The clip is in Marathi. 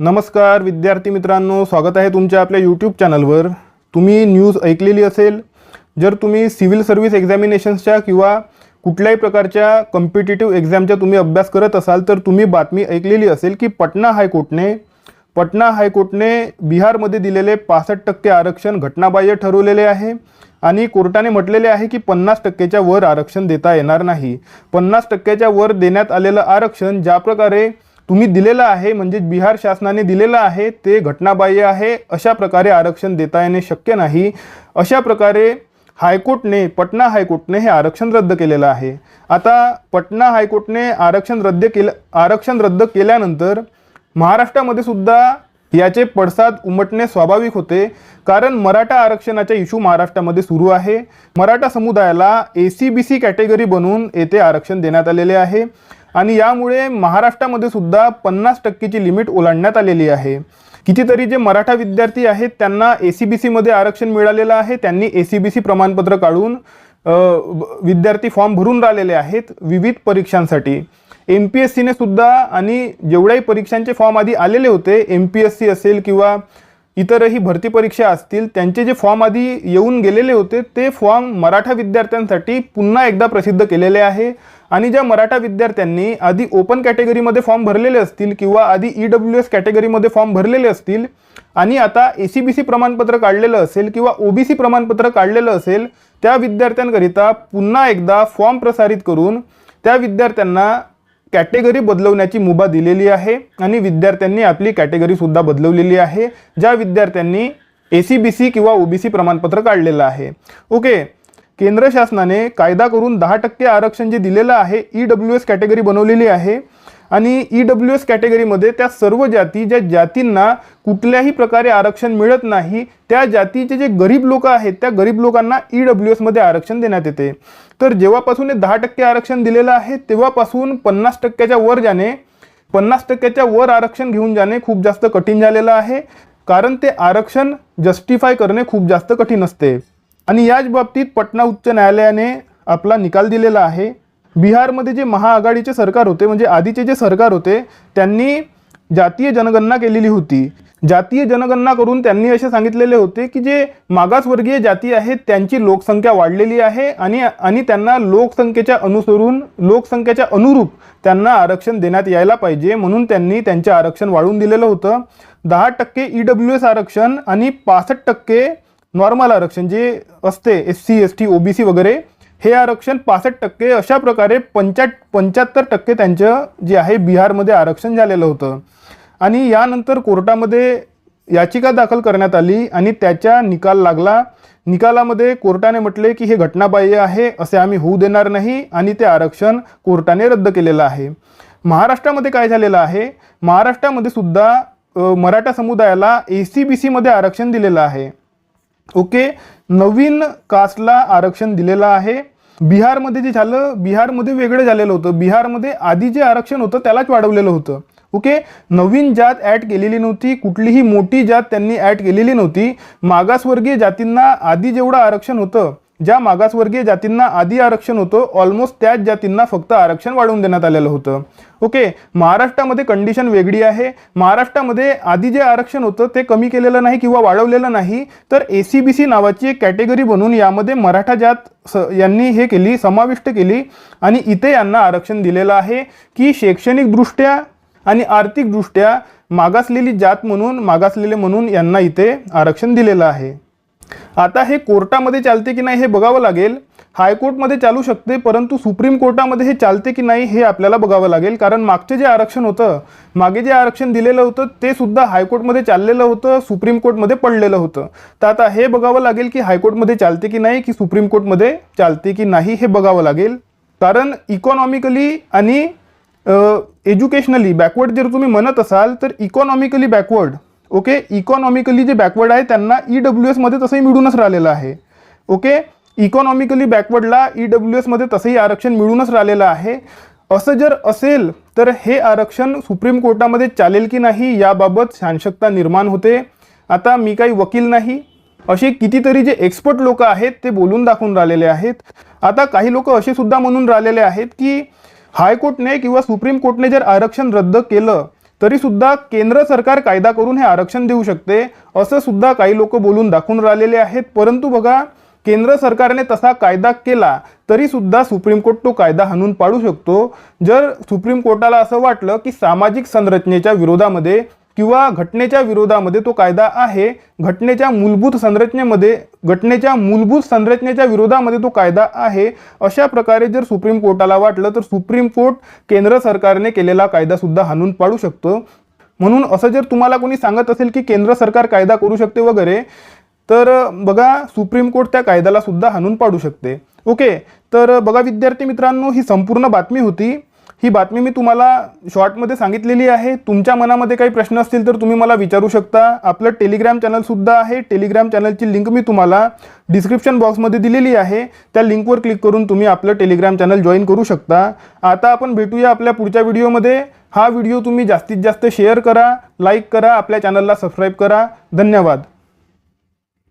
नमस्कार विद्यार्थी मित्रांनो. स्वागत आहे तुमच्या आपल्या यूट्यूब चॅनलवर तुम्ही न्यूज ऐकलेली असेल जर तुम्ही सिव्हिल सर्व्हिस एक्झामिनेशन्सच्या किंवा कुठल्याही प्रकारच्या कॉम्पिटिटिव्ह एक्झामच्या तुम्ही अभ्यास करत असाल तर तुम्ही बातमी ऐकलेली असेल की पटना हायकोर्टने पटना हायकोर्टने बिहारमध्ये दिलेले पासष्ट टक्के आरक्षण घटनाबाह्य ठरवलेले आहे आणि कोर्टाने म्हटलेले आहे की पन्नास टक्केच्या वर आरक्षण देता येणार नाही. पन्नास टक्क्याच्या वर देण्यात आलेलं आरक्षण ज्या प्रकारे तुम्ही दिलेलं आहे म्हणजे बिहार शासनाने दिलेलं आहे ते घटनाबाह्य आहे अशा प्रकारे आरक्षण देता येणे शक्य नाही. अशा प्रकारे हायकोर्टने पटना हायकोर्टने हे आरक्षण रद्द केलेलं आहे. आता पटना हायकोर्टने आरक्षण रद्द केलं आरक्षण रद्द केल्यानंतर महाराष्ट्रामध्ये सुद्धा याचे पडसाद उमटणे स्वाभाविक होते. कारण मराठा आरक्षणाचा इश्यू महाराष्ट्रामध्ये सुरू आहे. मराठा समुदायाला A C B C category बनवून येथे आरक्षण देण्यात आलेले आहे. आणि यामुळे महाराष्ट्रामध्ये सुद्धा पन्नास टक्केची लिमिट ओलांडण्यात आलेली आहे. कितीतरी जे मराठा विद्यार्थी आहेत त्यांना ए सी बी सीमध्ये आरक्षण मिळालेलं आहे. त्यांनी ए सी बी सी प्रमाणपत्र काढून विद्यार्थी फॉर्म भरून राहिलेले आहेत विविध परीक्षांसाठी. एम पी एस सीने सुद्धा आणि जेवढ्याही परीक्षांचे फॉर्म आधी आलेले होते एम पी एस सी असेल किंवा इतरही भरती परीक्षा असतील त्यांचे जे फॉर्म आधी येऊन गेलेले होते ते फॉर्म मराठा विद्यार्थ्यांसाठी पुन्हा एकदा प्रसिद्ध केलेले आहे. आणि ज्या मराठा विद्यार्थ्यांनी आधी ओपन कॅटेगरीमध्ये फॉर्म भरलेले असतील किंवा आधी ई डब्ल्यू एस कॅटेगरीमध्ये फॉर्म भरलेले असतील आणि आता ए सी बी सी प्रमाणपत्र काढलेलं असेल किंवा ओ बी सी प्रमाणपत्र काढलेलं असेल त्या विद्यार्थ्यांकरिता पुन्हा एकदा फॉर्म प्रसारित करून त्या विद्यार्थ्यांना कॅटेगरी बदलवण्याची मुभा दिलेली आहे आणि विद्यार्थ्यांनी आपली कॅटेगरीसुद्धा बदलवलेली आहे ज्या विद्यार्थ्यांनी ए सी बी सी किंवा ओ बी सी प्रमाणपत्र काढलेलं आहे. ओके केंद्र शासनाने कायदा करून दहा टक्के आरक्षण जे दिलेलं आहे ई डब्ल्यू एस कॅटेगरी बनवलेली आहे आणि ई डब्ल्यू एस कॅटेगरीमध्ये त्या सर्व जाती ज्या जातींना कुठल्याही प्रकारे आरक्षण मिळत नाही त्या जातीचे जे गरीब लोक आहेत त्या गरीब लोकांना ई डब्ल्यू एसमध्ये आरक्षण देण्यात येते. तर जेव्हापासून हे दहा टक्के आरक्षण दिलेलं आहे तेव्हापासून पन्नास टक्क्याच्या वर जाणे पन्नास टक्क्याच्या वर आरक्षण घेऊन जाणे खूप जास्त कठीण झालेलं आहे. कारण ते आरक्षण जस्टिफाय करणे खूप जास्त कठीण असते. आणि याच बाबतीत पटना उच्च न्यायालयाने आपला निकाल दिलेला आहे. बिहारमध्ये जे महाआघाडीचे सरकार होते म्हणजे आधीचे जे सरकार होते त्यांनी जातीय जनगणना केलेली होती. जातीय जनगणना करून त्यांनी असे सांगितलेले होते की जे मागासवर्गीय जाती आहेत त्यांची लोकसंख्या वाढलेली आहे आणि आणि त्यांना लोकसंख्येच्या अनुसरून लोकसंख्येच्या अनुरूप त्यांना आरक्षण देण्यात यायला पाहिजे म्हणून त्यांनी त्यांचे आरक्षण वाढवून दिलेलं होतं. दहा टक्के ई डब्ल्यू एस आरक्षण आणि पासष्ट टक्के नॉर्मल आरक्षण जे असते S C S T O B C वगैरे हे आरक्षण पासष्ट टक्के अशा प्रकारे पंचा पंच्याहत्तर टक्के त्यांचं जे आहे बिहारमध्ये आरक्षण झालेलं होतं. आणि यानंतर कोर्टामध्ये याचिका दाखल करण्यात आली आणि त्याच्या निकाल लागला. निकालामध्ये कोर्टाने म्हटले की हे घटनाबाह्य आहे असे आम्ही होऊ देणार नाही आणि ते आरक्षण कोर्टाने रद्द केलेलं आहे. महाराष्ट्रामध्ये काय झालेलं आहे? महाराष्ट्रामध्ये सुद्धा मराठा समुदायाला ए सी बी सीमध्ये आरक्षण दिलेलं आहे. ओके? नवीन कास्टला आरक्षण दिलेलं आहे. बिहारमध्ये जे झालं बिहारमध्ये वेगळं झालेलं होतं. बिहारमध्ये आधी जे आरक्षण होतं त्यालाच वाढवलेलं होतं. ओके? नवीन जात ॲड केलेली नव्हती कुठलीही मोठी जात त्यांनी ॲड केलेली नव्हती. मागासवर्गीय जातींना आधी जेवढं आरक्षण होतं ज्या मागासवर्गीय जातींना आधी आरक्षण होतं ऑलमोस्ट त्याच जातींना फक्त आरक्षण वाढवून देण्यात आलेलं होतं. ओके महाराष्ट्रामध्ये कंडिशन वेगळी आहे. महाराष्ट्रामध्ये आधी जे आरक्षण होतं ते कमी केलेलं नाही किंवा वाढवलेलं नाही. तर ए सी बी सी नावाची एक कॅटेगरी बनून यामध्ये मराठा जात स यांनी हे केली समाविष्ट केली आणि इथे यांना आरक्षण दिलेलं आहे की शैक्षणिकदृष्ट्या आणि आर्थिकदृष्ट्या मागासलेली जात म्हणून मागासलेले म्हणून यांना इथे आरक्षण दिलेलं आहे. आता हे कोर्टामध्ये चालते की नाही हे बघावं लागेल. हायकोर्टमध्ये चालू शकते परंतु सुप्रीम कोर्टामध्ये हे चालते की नाही हे आपल्याला बघावं लागेल. कारण मागचे जे आरक्षण होतं मागे जे आरक्षण दिलेलं होतं ते सुद्धा हायकोर्टमध्ये चाललेलं होतं सुप्रीम कोर्टमध्ये पडलेलं होतं. तर आता हे बघावं लागेल की हायकोर्टमध्ये चालते की नाही की सुप्रीम कोर्टमध्ये चालते की नाही हे बघावं लागेल. कारण इकॉनॉमिकली आणि एज्युकेशनली बॅकवर्ड जर तुम्ही म्हणत असाल तर इकॉनॉमिकली बॅकवर्ड ओके? इकॉनॉमिकली जे बॅकवर्ड आहे त्यांना ई डब्ल्यू एसमध्ये तसंही मिळूनच राहिलेलं आहे. ओके? इकॉनॉमिकली बॅकवर्डला ई डब्ल्यू एसमध्ये तसंही आरक्षण मिळूनच राहिलेलं आहे. असं जर असेल तर हे आरक्षण सुप्रीम कोर्टामध्ये चालेल की नाही याबाबत शांशकता निर्माण होते. आता मी काही वकील नाही. असे कितीतरी जे एक्सपर्ट लोक आहेत ते बोलून दाखवून राहिलेले आहेत. आता काही लोक असे सुद्धा म्हणून राहिलेले आहेत की हायकोर्टने किंवा सुप्रीम कोर्टने जर आरक्षण रद्द केलं तरीसुद्धा केंद्र सरकार कायदा करून हे आरक्षण देऊ शकते असं सुद्धा काही लोक बोलून दाखवून राहिलेले आहेत. परंतु बघा केंद्र सरकारने तसा कायदा केला तरी सुद्धा सुप्रीम कोर्ट तो कायदा हाणून पाडू शकतो. जर सुप्रीम कोर्टाला असं वाटलं की सामाजिक संरचनेच्या विरोधामध्ये किंवा घटनेच्या विरोधामध्ये तो कायदा आहे घटनेच्या मूलभूत संरचनेमध्ये घटनेच्या मूलभूत संरचनेच्या विरोधामध्ये तो कायदा आहे अशा प्रकारे जर सुप्रीम कोर्टाला वाटलं तर सुप्रीम कोर्ट केंद्र सरकारने केलेला कायदासुद्धा हाणून पाडू शकतो. म्हणून असं जर तुम्हाला कोणी सांगत असेल की केंद्र सरकार कायदा करू शकते वगैरे तर बघा सुप्रीम कोर्ट त्या कायद्याला सुद्धा हाणून पाडू शकते. ओके तर बघा विद्यार्थी मित्रांनो ही संपूर्ण बातमी होती. ही बातमी मी तुम्हाला शॉर्टमध्ये सांगितलेली आहे. तुमच्या मनामध्ये काही प्रश्न असतील तर तुम्ही मला विचारू शकता. आपलं टेलिग्राम चॅनलसुद्धा आहे. टेलिग्राम चॅनलची लिंक मी तुम्हाला डिस्क्रिप्शन बॉक्समध्ये दिलेली आहे. त्या लिंकवर क्लिक करून तुम्ही आपलं टेलिग्राम चॅनल जॉईन करू शकता. आता आपण भेटूया आपल्या पुढच्या व्हिडिओमध्ये हा व्हिडिओ तुम्ही जास्तीत जास्त शेअर करा लाईक करा आपल्या चॅनलला सबस्क्राईब करा. धन्यवाद.